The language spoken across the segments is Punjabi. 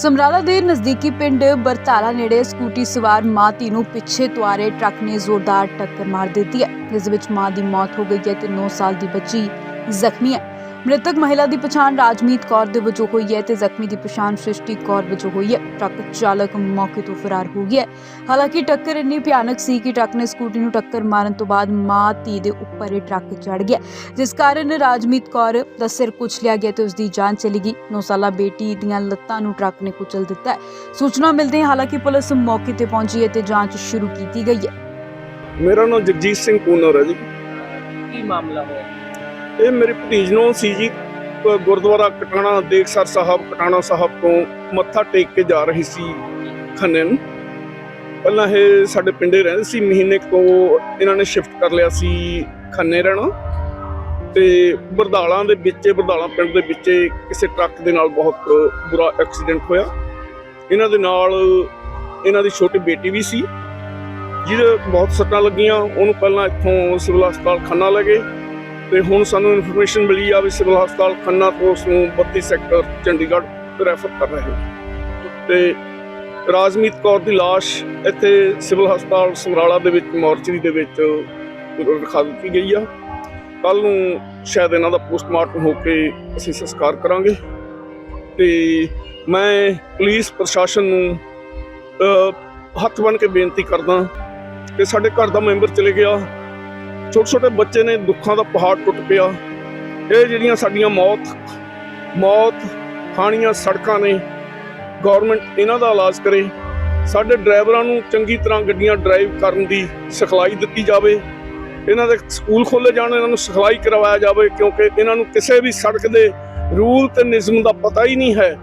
ਸਮਰਾਲਾ ਦੇ ਨਜ਼ਦੀਕੀ ਪਿੰਡ ਬਰਤਾਲਾ ਨੇੜੇ ਸਕੂਟੀ ਸਵਾਰ ਮਾਂ ਧੀ ਨੂੰ ਪਿੱਛੇ ਤੋਂ ਟਰੱਕ ਨੇ ਜ਼ੋਰਦਾਰ ਟੱਕਰ ਮਾਰ ਦਿੱਤੀ ਹੈ। ਜਿਸ ਵਿੱਚ ਮਾਂ ਦੀ ਮੌਤ ਹੋ ਗਈ ਹੈ ਤੇ 9 ਸਾਲ ਦੀ ਬੱਚੀ ਜ਼ਖਮੀ ਹੈ। ਮ੍ਰਿਤਕ ਮਹਿਲਾ ਦੀ ਪਛਾਣ ਰਾਜਮੀਤ ਕੌਰ ਦੇ ਵਜੋਂ ਹੋਈ ਹੈ ਤੇ ਜ਼ਖਮੀ ਦੀ ਪਛਾਣ ਸ੍ਰਿਸ਼ਟੀ ਕੌਰ ਵਜੋਂ ਹੋਈ ਹੈ। ਟਰੱਕ ਚਾਲਕ ਮੌਕੇ ਤੋਂ ਫਰਾਰ ਹੋ ਗਿਆ ਹੈ। ਹਾਲਾਂਕਿ ਟੱਕਰ ਇੰਨੀ ਭਿਆਨਕ ਸੀ ਕਿ ਟਰੱਕ ਨੇ ਸਕੂਟੀ ਨੂੰ ਟੱਕਰ ਮਾਰਨ ਤੋਂ ਬਾਅਦ ਮਾਂ ਧੀ ਦੇ ਉੱਪਰ ਇਹ ਟਰੱਕ ਚੜ ਗਿਆ। ਜਿਸ ਕਾਰਨ ਰਾਜਮੀਤ ਕੌਰ ਦਾ ਸਿਰ ਕੁਚਲਿਆ ਗਿਆ ਤੇ ਉਸ ਦੀ ਜਾਨ ਚਲੀ ਗਈ। 9 ਸਾਲਾ ਬੇਟੀ ਦੀਆਂ ਲੱਤਾਂ ਨੂੰ ਟਰੱਕ ਨੇ ਕੁਚਲ ਦਿੱਤਾ ਸੂਚਨਾ ਮਿਲਦੇ ਹੀ ਹਾਲਾਂਕਿ ਪੁਲਿਸ ਮੌਕੇ ਤੇ ਪਹੁੰਚੀ ਹੈ ਤੇ ਜਾਂਚ ਸ਼ੁਰੂ ਕੀਤੀ ਗਈ ਹੈ। ਮੇਰਾ ਨਾਮ ਜਗਜੀਤ ਸਿੰਘ ਕੂਨਰ ਹੈ ਜੀ। ਕੀ ਮਾਮਲਾ ਹੋਇਆ? ਇਹ ਮੇਰੇ ਭਤੀਜ ਨੂੰ ਸੀ ਜੀ ਗੁਰਦੁਆਰਾ ਕਟਾਣਾ ਦੇਖਸਰ ਸਾਹਿਬ, ਕਟਾਣਾ ਸਾਹਿਬ ਤੋਂ ਮੱਥਾ ਟੇਕ ਕੇ ਜਾ ਰਹੀ ਸੀ ਖੰਨੇ ਨੂੰ। ਪਹਿਲਾਂ ਇਹ ਸਾਡੇ ਪਿੰਡੇ ਰਹਿੰਦੇ ਸੀ, ਮਹੀਨੇ ਤੋਂ ਇਹਨਾਂ ਨੇ ਸ਼ਿਫਟ ਕਰ ਲਿਆ ਸੀ ਖੰਨੇ ਰਹਿਣਾ। ਤੇ ਬਰਦਾਲਾਂ ਦੇ ਵਿੱਚ, ਬਰਦਾਲਾਂ ਪਿੰਡ ਦੇ ਵਿੱਚ ਕਿਸੇ ਟਰੱਕ ਦੇ ਨਾਲ ਬਹੁਤ ਬੁਰਾ ਐਕਸੀਡੈਂਟ ਹੋਇਆ। ਇਹਨਾਂ ਦੇ ਨਾਲ ਇਹਨਾਂ ਦੀ ਛੋਟੀ ਬੇਟੀ ਵੀ ਸੀ, ਜਿਹਦੇ ਬਹੁਤ ਸੱਟਾਂ ਲੱਗੀਆਂ। ਉਹਨੂੰ ਪਹਿਲਾਂ ਇੱਥੋਂ ਸਿਵਲ ਹਸਪਤਾਲ ਖੰਨਾ ਲੈ ਗਏ। ਤੇ ਹੁਣ ਸਾਨੂੰ ਇਨਫੋਰਮੇਸ਼ਨ ਮਿਲੀ ਆ ਵੀ ਸਿਵਲ ਹਸਪਤਾਲ ਖੰਨਾ ਤੋਂ ਉਸ ਨੂੰ 32 ਸੈਕਟਰ ਚੰਡੀਗੜ੍ਹ ਰੈਫਰ ਕਰ ਰਹੇ ਨੇ। ਤੇ ਰਾਜਮੀਤ ਕੌਰ ਦੀ ਲਾਸ਼ ਇੱਥੇ ਸਿਵਲ ਹਸਪਤਾਲ ਸਮਰਾਲਾ ਦੇ ਵਿੱਚ, ਮੋਰਚਰੀ ਦੇ ਵਿੱਚ ਰਖਾ ਦਿੱਤੀ ਗਈ ਆ। ਕੱਲ ਨੂੰ ਸ਼ਾਇਦ ਇਹਨਾਂ ਦਾ ਪੋਸਟਮਾਰਟਮ ਹੋ ਕੇ ਅਸੀਂ ਸੰਸਕਾਰ ਕਰਾਂਗੇ। ਤੇ ਮੈਂ ਪੁਲਿਸ ਪ੍ਰਸ਼ਾਸਨ ਨੂੰ ਹੱਥ ਬਣ ਕੇ ਬੇਨਤੀ ਕਰਦਾ ਕਿ ਸਾਡੇ ਘਰ ਦਾ ਮੈਂਬਰ ਚਲੇ ਗਿਆ। ਛੋਟੇ ਛੋਟੇ ਬੱਚੇ ਨੇ ਦੁੱਖਾਂ ਦਾ ਪਹਾੜ ਟੁੱਟ ਪਿਆ। ਇਹ ਜਿਹੜੀਆਂ ਸਾਡੀਆਂ ਮੌਤ ਮੌਤ ਖਾਣੀਆਂ ਸੜਕਾਂ ਨੇ ਗਵਰਨਮੈਂਟ ਇਹਨਾਂ ਦਾ ਇਲਾਜ ਕਰੇ। ਸਾਡੇ ਡਰਾਈਵਰਾਂ ਨੂੰ ਚੰਗੀ ਤਰ੍ਹਾਂ ਗੱਡੀਆਂ ਡਰਾਈਵ ਕਰਨ ਦੀ ਸਿਖਲਾਈ ਦਿੱਤੀ ਜਾਵੇ। ਇਹਨਾਂ ਦੇ ਸਕੂਲ ਖੋਲੇ ਜਾਣ, ਇਹਨਾਂ ਨੂੰ ਸਿਖਲਾਈ ਕਰਵਾਇਆ ਜਾਵੇ, ਕਿਉਂਕਿ ਇਹਨਾਂ ਨੂੰ ਕਿਸੇ ਵੀ ਸੜਕ ਦੇ ਰੂਲ ਤੇ ਨਿਯਮ ਦਾ ਪਤਾ ਹੀ ਨਹੀਂ ਹੈ।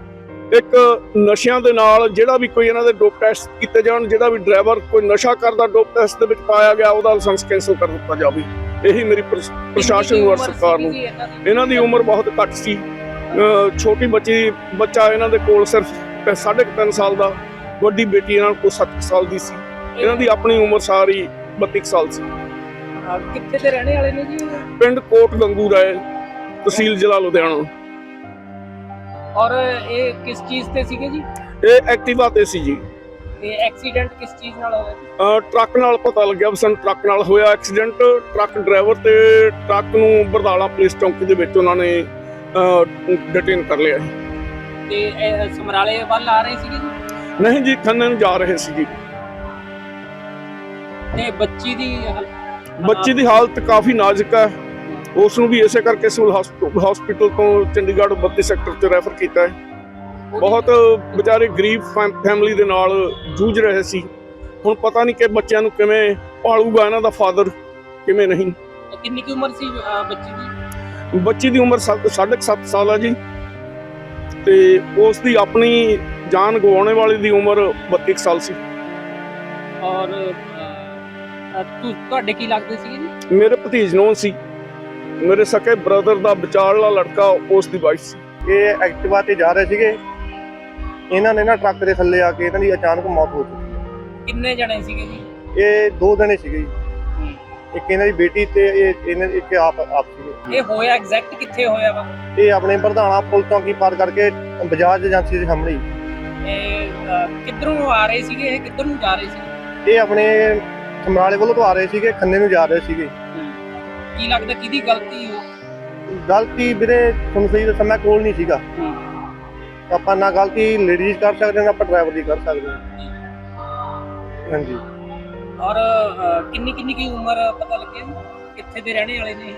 ਇੱਕ ਨਸ਼ਿਆਂ ਦੇ ਨਾਲ ਜਿਹੜਾ ਵੀ ਕੋਈ ਇਹਨਾਂ ਦੇ ਡੋਪ ਟੈਸਟ ਕੀਤੇ ਜਾਣ ਜਿਹੜਾ ਵੀ ਡਰਾਈਵਰ ਕੋਈ ਨਸ਼ਾ ਕਰਦਾ ਡੋਪ ਟੈਸਟ ਦੇ ਵਿੱਚ ਪਾਇਆ ਗਿਆ ਉਹਦਾ ਲਾਇਸੈਂਸ ਕੈਂਸਲ ਕਰ ਦਿੱਤਾ ਜਾਵੇ। ਇਹੀ ਮੇਰੀ ਪ੍ਰਸ਼- ਪ੍ਰਸ਼ਾਸਨ ਨੂੰ ਔਰ ਸਰਕਾਰ ਨੂੰ। ਇਹਨਾਂ ਦੀ? ਉਮਰ ਬਹੁਤ ਘੱਟ ਸੀ। ਛੋਟੀ ਬੱਚੀ ਬੱਚਾ ਇਹਨਾਂ ਦੇ ਕੋਲ ਸਿਰਫ 3.5 ਸਾਲ ਦਾ ਵੱਡੀ ਬੇਟੀ ਇਹਨਾਂ ਕੋਲ 7 ਸਾਲ ਦੀ ਸੀ। ਇਹਨਾਂ ਦੀ ਆਪਣੀ ਉਮਰ ਸਾਰੀ 32 ਸਾਲ ਸੀ। ਕਿੱਥੇ ਦੇ ਰਹਿਣੇ ਵਾਲੇ ਨੇ ਜੀ? ਪਿੰਡ ਕੋਟ ਗੰਗੂ ਰਾਏ ਤਹਿਸੀਲ ਜ਼ਿਲ੍ਹਾ ਲੁਧਿਆਣਾ। ਔਰ ਇਹ ਕਿਸ ਚੀਜ਼ ਤੇ ਸੀਗੇ ਜੀ? ਇਹ ਐਕਟਿਵਾ ਤੇ ਸੀ ਜੀ। ਤੇ ਐਕਸੀਡੈਂਟ ਕਿਸ ਚੀਜ਼ ਨਾਲ ਹੋਇਆ ਜੀ? ਟਰੱਕ ਨਾਲ ਪਤਾ ਲੱਗਿਆ ਵੀ ਸਾਨੂੰ ਟਰੱਕ ਨਾਲ ਹੋਇਆ ਐਕਸੀਡੈਂਟ। ਟਰੱਕ ਡਰਾਈਵਰ ਤੇ ਟਰੱਕ ਨੂੰ ਬਰਦਾਲਾ ਪੁਲਿਸ ਚੌਂਕੀ ਦੇ ਵਿੱਚ ਉਹਨਾਂ ਨੇ ਡਿਟੇਨ ਕਰ ਲਿਆ। ਤੇ ਇਹ ਸਮਰਾਲੇ ਵੱਲ ਆ ਰਹੇ ਸੀਗੇ ਜੀ? ਨਹੀਂ ਜੀ ਖੰਨੇ ਨੂੰ ਜਾ ਰਹੇ ਸੀ ਜੀ ਤੇ ਬੱਚੀ ਦੀ ਹਾਲ- ਬੱਚੀ ਦੀ ਹਾਲਤ ਕਾਫੀ ਨਾਜ਼ੁਕ ਹੈ। ਉਸ ਨੂੰ ਵੀ ਇਸੇ ਕਰਕੇ ਸਿਵਲ ਹਸਪੀਟਲ ਤੋਂ ਚੰਡੀਗੜ੍ਹ 32 ਸੈਕਟਰ 'ਚ ਰੈਫਰ ਕੀਤਾ ਹੈ। ਬਹੁਤ ਵਿਚਾਰੇ ਗਰੀਬ ਫੈਮ- ਫੈਮਿਲੀ ਦੇ ਨਾਲ ਜੂਝ ਰਹੇ ਸੀ। ਹੁਣ ਪਤਾ ਨਹੀਂ ਕਿ ਬੱਚਿਆਂ ਨੂੰ ਕਿਵੇਂ ਪਾਲੂਗਾ ਇਹਨਾਂ ਦਾ ਫਾਦਰ ਕਿਵੇਂ ਨਹੀਂ। ਕਿੰਨੀ ਕੀ ਉਮਰ ਸੀ ਬੱਚੀ ਦੀ? ਬੱਚੀ ਦੀ ਉਮਰ 7.5 ਸਾਲ ਹੈ ਜੀ। ਤੇ ਉਸ ਦੀ ਆਪਣੀ ਜਾਨ ਗਵਾਉਣੇ ਵਾਲੀ ਦੀ ਉਮਰ 32 ਕੁ ਸਾਲ ਸੀ। ਔਰ ਤੁ- ਤੁਹਾਡੇ ਕੀ ਲੱਗਦੇ ਜੀ? ਮੇਰੇ ਭਤੀਜ ਨੂੰ ਸੀ। ਮੇਰੇ ਸਕੇ ਬ੍ਰਦਰ ਦਾ ਵਿਚਾਰਲਾ ਲੜਕਾ ਉਸ ਦੀ ਵਾਈਫ ਸੀ। ਇਹ ਐਕਟਿਵਾ ਤੇ ਜਾ ਰਹੇ ਸੀਗੇ। ਇਹਨਾਂ ਨੇ ਨਾ ਟਰੱਕ ਦੇ ਥੱਲੇ ਆ ਕੇ ਇਹਨਾਂ ਦੀ ਅਚਾਨਕ ਮੌਤ ਹੋ ਚੁੱਕੀ ਕਿੰਨੇ ਜਣੇ ਸੀਗੇ ਜੀ? ਇਹ ਦੋ ਜਣੇ ਸੀਗੇ ਜੀ। ਇੱਕ ਇਹਨਾਂ ਦੀ ਬੇਟੀ ਤੇ ਇਹ ਇਹਨਾਂ ਇੱਕ ਆਪ ਆਪ ਸੀਗੇ। ਇਹ ਹੋਇਆ ਐਗਜ਼ੈਕਟ ਕਿੱਥੇ ਹੋਇਆ ਵਾ? ਇਹ ਆਪਣੇ ਪ੍ਰਧਾਨਾ ਪੁਲ ਚੌਂਕੀ ਪਾਰ ਕਰਕੇ ਬਜਾਜ ਏਜੰਸੀ ਦੇ ਸਾਹਮਣੇ। ਇਹ ਕਿੱਧਰੋਂ ਆ ਰਹੇ ਸੀਗੇ? ਇਹ ਕਿੱਧਰ ਨੂੰ ਜਾ ਰਹੇ ਸੀਗੇ ਇਹ ਆਪਣੇ ਸਮਰਾਲੇ ਵੱਲੋਂ ਤੋਂ ਆ ਰਹੇ ਸੀਗੇ ਖੰਨੇ ਨੂੰ ਜਾ ਰਹੇ ਸੀਗੇ। ਕੀ ਲੱਗਦਾ ਕਿਹਦੀ ਗਲਤੀ ਹੋ ਗਲਤੀ ਵੀਰੇ ਤੁਹਾਨੂੰ ਸਹੀ ਦੱਸਾਂ ਮੈਂ ਕੋਲ ਨਹੀਂ ਸੀਗਾ। ਆਪਾਂ ਨਾ ਗਲਤੀ ਲੇਡੀਜ਼ ਕਰ ਸਕਦੇ ਨਾ ਆਪਾਂ ਡਰਾਈਵਰ ਦੀ ਕਰ ਸਕਦੇ। ਹਾਂਜੀ। ਔਰ ਕਿੰਨੀ ਕਿੰਨੀ ਕੀ ਉਮਰ ਪਤਾ ਲੱਗਿਆ? ਕਿੱਥੇ ਦੇ ਰਹਿਣੇ ਵਾਲੇ ਨੇ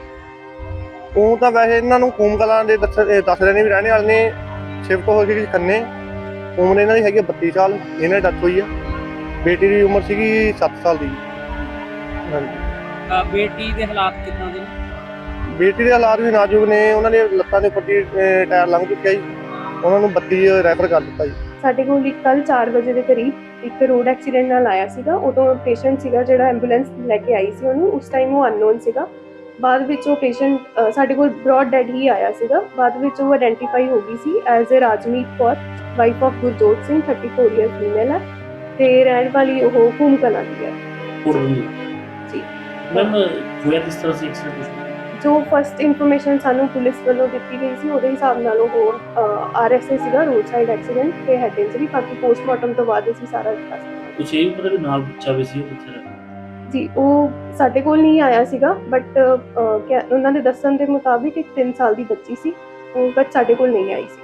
ਉਹ ਤਾਂ ਵੈਸੇ ਇਹਨਾਂ ਨੂੰ ਕੂਮ ਕਲਾਂ ਦੇ ਦੱਸ ਰਹੇ ਨੇ ਵੀ ਰਹਿਣੇ ਵਾਲੇ ਨੇ ਸ਼ਿਫਟ ਹੋ ਗਏ ਖੰਨੇ। ਉਮਰ ਇਹਨਾਂ ਦੀ ਹੈਗੀ ਆ 32 ਸਾਲ ਇਹਨਾਂ ਦੀ ਡੈਥ ਹੋਈ ਆ। ਬੇਟੀ ਦੀ ਉਮਰ ਸੀਗੀ 7 ਸਾਲ ਦੀ। ਹਾਂਜੀ। ਬੇਟੀ ਦੇ ਹਾਲਾਤ ਕਿੱਦਾਂ ਦੇ ਨੇ? ਬੇਟੀ ਦੇ ਹਾਲਾਤ ਵੀ ਨਾਜ਼ੁਕ ਨੇ ਉਹਨਾਂ ਦੇ ਲੱਤਾਂ ਦੇ ਉੱਪਰ ਦੀ ਅਹ, ਟਾਇਰ ਲੰਘ ਚੁੱਕਿਆ ਜੀ। ਉਹਨਾਂ ਨੂੰ 32 ਰੈਫਰ ਕਰ ਦਿੱਤਾ ਜੀ। ਸਾਡੇ ਕੋਲ ਇੱਕ ਕੱਲ 4 ਵਜੇ ਦੇ ਕਰੀਬ ਇੱਕ ਰੋਡ ਐਕਸੀਡੈਂਟ ਨਾਲ ਆਇਆ ਸੀਗਾ। ਉਦੋਂ ਪੇਸ਼ੈਂਟ ਸੀਗਾ ਜਿਹੜਾ ਐਂਬੂਲੈਂਸ ਲੈ ਕੇ ਆਈ ਸੀ ਉਹਨੂੰ। ਉਸ ਟਾਈਮ ਉਹ ਅਨਨੋਨ ਸੀਗਾ। ਬਾਅਦ ਵਿੱਚ ਉਹ ਪੇਸ਼ੈਂਟ ਸਾਡੇ ਕੋਲ ਬ੍ਰੌਡ ਡੈਡ ਹੀ ਆਇਆ ਸੀਗਾ। ਬਾਅਦ ਵਿੱਚ ਉਹ ਆਇਡੈਂਟੀਫਾਈ ਹੋ ਗਈ ਸੀ as a Rajmeet Kaur wife of Gurjot Singh 34 year female ਹੈ। ਤੇ ਰਹਿਣ ਵਾਲੀ ਉਹ ਹੂਮ ਕਲਾਂ ਦੀ ਹੈ। ਮੈਮ ਹੋਇਆ ਕਿਸ ਤਰ੍ਹਾਂ ਸੀ ਐਕਸੀਡੈਂਟ ਜੋ ਫਸਟ ਇਨਫੋਰਮੇਸ਼ਨ ਸਾਨੂੰ ਪੁਲਿਸ ਵੱਲੋਂ ਦਿੱਤੀ ਗਈ ਸੀ ਉਹਦੇ ਹਿਸਾਬ ਨਾਲ ਉਹ ਆਰਐਸਏ ਸੀਗਾ ਰੋਡ ਸਾਈਡ ਐਕਸੀਡੈਂਟ ਤੇ ਹੈਡ ਇੰਜਰੀ ਬਾਕੀ ਪੋਸਟਮਾਰਟਮ ਤੋਂ ਬਾਅਦ ਅਸੀਂ ਸਾਰਾ ਦੱਸ। ਕੁਛ ਇਹ ਵੀ ਪਤਾ ਵੀ ਨਾਲ ਬੱਚਾ ਵੀ ਸੀ ਉਹ ਕਿੱਥੇ ਰਹਿ ਜੀ ਉਹ ਸਾਡੇ ਕੋਲ ਨਹੀਂ ਆਇਆ ਸੀਗਾ ਬਟ ਉਹਨਾਂ ਦੇ ਦੱਸਣ ਦੇ ਮੁਤਾਬਿਕ ਇੱਕ 3 ਸਾਲ ਦੀ ਬੱਚੀ ਸੀ ਉਹ ਸਾਡੇ ਕੋਲ ਨਹੀਂ ਆਈ ਸੀ।